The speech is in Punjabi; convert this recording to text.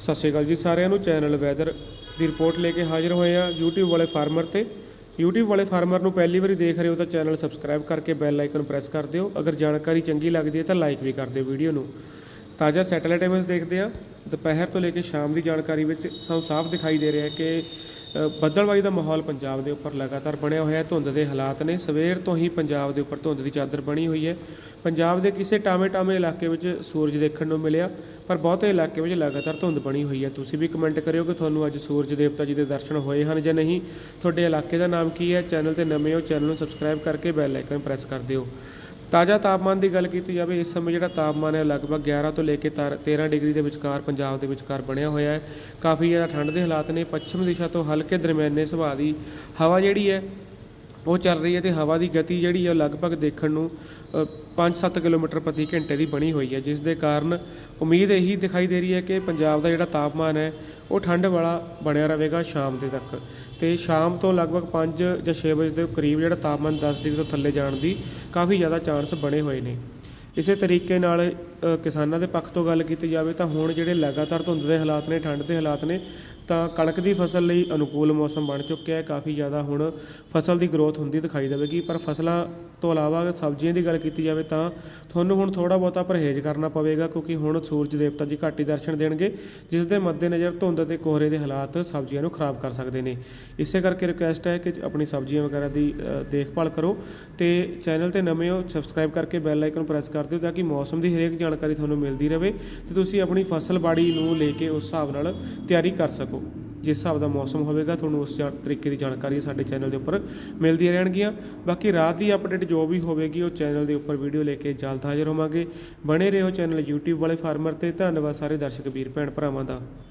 ਸਤਿ ਸ਼੍ਰੀ ਅਕਾਲ ਜੀ ਸਾਰਿਆਂ ਨੂੰ। ਚੈਨਲ ਵੈਦਰ ਦੀ ਰਿਪੋਰਟ ਲੈ ਕੇ ਹਾਜ਼ਰ ਹੋਏ ਆ YouTube ਵਾਲੇ ਫਾਰਮਰ ਤੇ। YouTube ਵਾਲੇ ਫਾਰਮਰ ਨੂੰ ਪਹਿਲੀ ਵਾਰੀ ਦੇਖ ਰਹੇ ਹੋ ਤਾਂ ਚੈਨਲ ਸਬਸਕ੍ਰਾਈਬ ਕਰਕੇ ਬੈਲ ਆਈਕਨ ਪ੍ਰੈਸ ਕਰ ਦਿਓ। ਅਗਰ ਜਾਣਕਾਰੀ ਚੰਗੀ ਲੱਗਦੀ ਹੈ ਤਾਂ ਲਾਈਕ ਵੀ ਕਰ ਦਿਓ ਵੀਡੀਓ ਨੂੰ। ਤਾਜ਼ਾ ਸੈਟੇਲਾਈਟ ਇਮੇਜ ਦੇਖਦੇ ਆ ਦੁਪਹਿਰ ਤੋਂ ਲੈ ਕੇ ਸ਼ਾਮ ਦੀ ਜਾਣਕਾਰੀ ਵਿੱਚ ਸਾਨੂੰ ਸਾਫ਼ ਦਿਖਾਈ ਦੇ ਰਿਹਾ ਹੈ ਕਿ ਅ, ਬੱਦਲਬਾਈ ਦਾ ਮਾਹੌਲ ਪੰਜਾਬ ਦੇ ਉੱਪਰ ਲਗਾਤਾਰ ਬਣਿਆ ਹੋਇਆ ਹੈ। ਧੁੰਦ ਦੇ ਹਾਲਾਤ ਨੇ। ਸਵੇਰ ਤੋਂ ਹੀ ਪੰਜਾਬ ਦੇ ਉੱਪਰ ਧੁੰਦ ਦੀ ਚਾਦਰ ਬਣੀ ਹੋਈ ਹੈ। ਪੰਜਾਬ ਦੇ ਕਿਸੇ ਟਾਵੇਂ-ਟਾਵੇਂ ਇਲਾਕੇ ਵਿੱਚ ਸੂਰਜ ਦੇਖਣ ਨੂੰ ਮਿਲਿਆ। ਪਰ ਬਹੁਤੇ ਇਲਾਕੇ ਵਿੱਚ ਲਗਾਤਾਰ ਧੁੰਦ ਬਣੀ ਹੋਈ ਹੈ। ਤੁਸੀਂ ਵੀ ਕਮੈਂਟ ਕਰਿਓ ਕਿ ਤੁਹਾਨੂੰ ਅੱਜ ਸੂਰਜ ਦੇਵਤਾ ਜੀ ਦੇ ਦਰਸ਼ਨ ਹੋਏ ਹਨ ਜਾਂ ਨਹੀਂ। ਤੁਹਾਡੇ ਇਲਾਕੇ ਦਾ ਨਾਮ ਕੀ ਹੈ? ਚੈਨਲ ਤੇ ਨਵੇਂ ਹੋ, ਚੈਨਲ ਨੂੰ ਸਬਸਕ੍ਰਾਈਬ ਕਰਕੇ ਬੈਲ ਆਈਕਨ ਪ੍ਰੈਸ ਕਰ ਦਿਓ। ਤਾਜ਼ਾ ਤਾਪਮਾਨ ਦੀ ਗੱਲ ਕੀਤੀ ਜਾਵੇ, ਇਸ ਸਮੇਂ ਜਿਹੜਾ ਤਾਪਮਾਨ ਹੈ, ਲਗਭਗ 11 ਤੋਂ ਲੈ ਕੇ ਤਾਰ- 13 ਡਿਗਰੀ ਦੇ ਵਿਚਕਾਰ ਪੰਜਾਬ ਦੇ ਵਿਚਕਾਰ ਬਣਿਆ ਹੋਇਆ ਹੈ। ਕਾਫੀ ਜ਼ਿਆਦਾ ਠੰਡ ਦੇ ਹਾਲਾਤ ਨੇ। ਪੱਛਮ ਦਿਸ਼ਾ ਤੋਂ ਹਲਕੇ ਦਰਮਿਆਨੇ ਸੁਭਾਅ ਦੀ ਹਵਾ ਜਿਹੜੀ ਹੈ ਉਹ ਚੱਲ ਰਹੀ ਹੈ ਤੇ ਹਵਾ ਦੀ ਗਤੀ ਜਿਹੜੀ ਹੈ ਲਗਭਗ ਦੇਖਣ ਨੂੰ 5-7 ਕਿਲੋਮੀਟਰ ਪ੍ਰਤੀ ਘੰਟੇ ਦੀ ਬਣੀ ਹੋਈ ਹੈ, ਜਿਸ ਦੇ ਕਾਰਨ ਉਮੀਦ ਇਹੀ ਦਿਖਾਈ ਦੇ ਰਹੀ ਹੈ ਕਿ ਪੰਜਾਬ ਦਾ ਜਿਹੜਾ ਤਾਪਮਾਨ ਹੈ, ਉਹ ਠੰਡ ਵਾਲਾ ਬਣਿਆ ਰਹੇਗਾ ਸ਼ਾਮ ਦੇ ਤੱਕ। ਤੇ ਸ਼ਾਮ ਤੋਂ ਲਗਭਗ 5 ਜਾਂ 6 ਵਜੇ ਦੇ ਕਰੀਬ ਜਿਹੜਾ ਤਾਪਮਾਨ 10 ਡਿਗਰੀ ਤੋਂ ਥੱਲੇ ਜਾਣ ਦੀ ਕਾਫੀ ਜ਼ਿਆਦਾ ਚਾਂਸ ਬਣੇ ਹੋਏ ਨੇ। ਇਸੇ ਤਰੀਕੇ ਨਾਲ ਕਿਸਾਨਾਂ ਦੇ ਪੱਖ ਤੋਂ ਗੱਲ ਕੀਤੀ ਜਾਵੇ ਤਾਂ ਹੁਣ ਜਿਹੜੇ ਲਗਾਤਾਰ ਧੁੰਦ ਦੇ ਹਾਲਾਤ ਨੇ ਠੰਡ ਦੇ ਹਾਲਾਤ ਨੇ ਤਾਂ ਕਣਕ ਦੀ ਫਸਲ ਲਈ ਅਨੁਕੂਲ ਮੌਸਮ ਬਣ ਚੁੱਕਿਆ ਹੈ। ਕਾਫੀ ਜ਼ਿਆਦਾ ਹੁਣ ਫਸਲ ਦੀ ਗਰੋਥ ਹੁੰਦੀ ਦਿਖਾਈ ਦੇਵੇਗੀ, ਪਰ ਫਸਲਾਂ ਤੋਂ ਇਲਾਵਾ ਸਬਜ਼ੀਆਂ ਦੀ ਗੱਲ ਕੀਤੀ ਜਾਵੇ ਤਾਂ ਤੁਹਾਨੂੰ ਹੁਣ ਥੋੜਾ ਬਹੁਤਾ ਪਰਹੇਜ਼ ਕਰਨਾ ਪਵੇਗਾ, ਕਿਉਂਕਿ ਹੁਣ ਸੂਰਜ ਦੇਵਤਾ ਜੀ ਘੱਟ ਹੀ ਦਰਸ਼ਨ ਦੇਣਗੇ, ਜਿਸ ਦੇ ਮੱਦੇਨਜ਼ਰ ਧੁੰਦ ਅਤੇ ਕੋਹਰੇ ਦੇ ਹਾਲਾਤ ਸਬਜ਼ੀਆਂ ਨੂੰ ਖਰਾਬ ਕਰ ਸਕਦੇ ਨੇ। ਇਸੇ ਕਰਕੇ ਰਿਕੁਐਸਟ ਹੈ ਕਿ ਆਪਣੀ ਸਬਜ਼ੀਆਂ ਵਗੈਰਾ ਦੀ ਦੇਖਭਾਲ ਕਰੋ ਤੇ ਚੈਨਲ ਤੇ ਨਵੇਂ ਹੋ ਸਬਸਕ੍ਰਾਈਬ ਕਰਕੇ ਬੈਲ ਆਈਕਨ ਪ੍ਰੈਸ ਕਰ ਦਿਓ ਤਾਂ ਕਿ ਮੌਸਮ ਦੀ ਹਰੇਕ ਜਾਣਕਾਰੀ ਤੁਹਾਨੂੰ ਮਿਲਦੀ ਰਹੇ ਤੇ ਤੁਸੀਂ ਆਪਣੀ ਫਸਲ ਬਾੜੀ ਨੂੰ ਲੈ ਕੇ ਉਸ ਹਿਸਾਬ ਨਾਲ ਤਿਆਰੀ ਕਰ ਸਕੋ। ਜਿਸ ਹਿਸਾਬ ਦਾ ਮੌਸਮ ਹੋਵੇਗਾ, ਤੁਹਾਨੂੰ ਉਸ ਜਾ- ਤਰੀਕੇ ਦੀ ਜਾਣਕਾਰੀ ਸਾਡੇ ਚੈਨਲ ਦੇ ਉੱਪਰ ਮਿਲਦੀਆਂ ਰਹਿਣਗੀਆਂ। ਬਾਕੀ ਰਾਤ ਦੀ ਅਪਡੇਟ ਜੋ ਵੀ ਹੋਵੇਗੀ, ਉਹ ਚੈਨਲ ਦੇ ਉੱਪਰ ਵੀਡੀਓ ਲੈ ਕੇ ਜਲਦ ਹਾਜ਼ਰ ਹੋਵਾਂਗੇ। ਬਣੇ ਰਹੋ ਚੈਨਲ YouTube ਵਾਲੇ ਫਾਰਮਰ ਤੇ। ਧੰਨਵਾਦ ਸਾਰੇ ਦਰਸ਼ਕ, ਵੀਰ, ਭੈਣ, ਭਰਾਵਾਂ ਦਾ।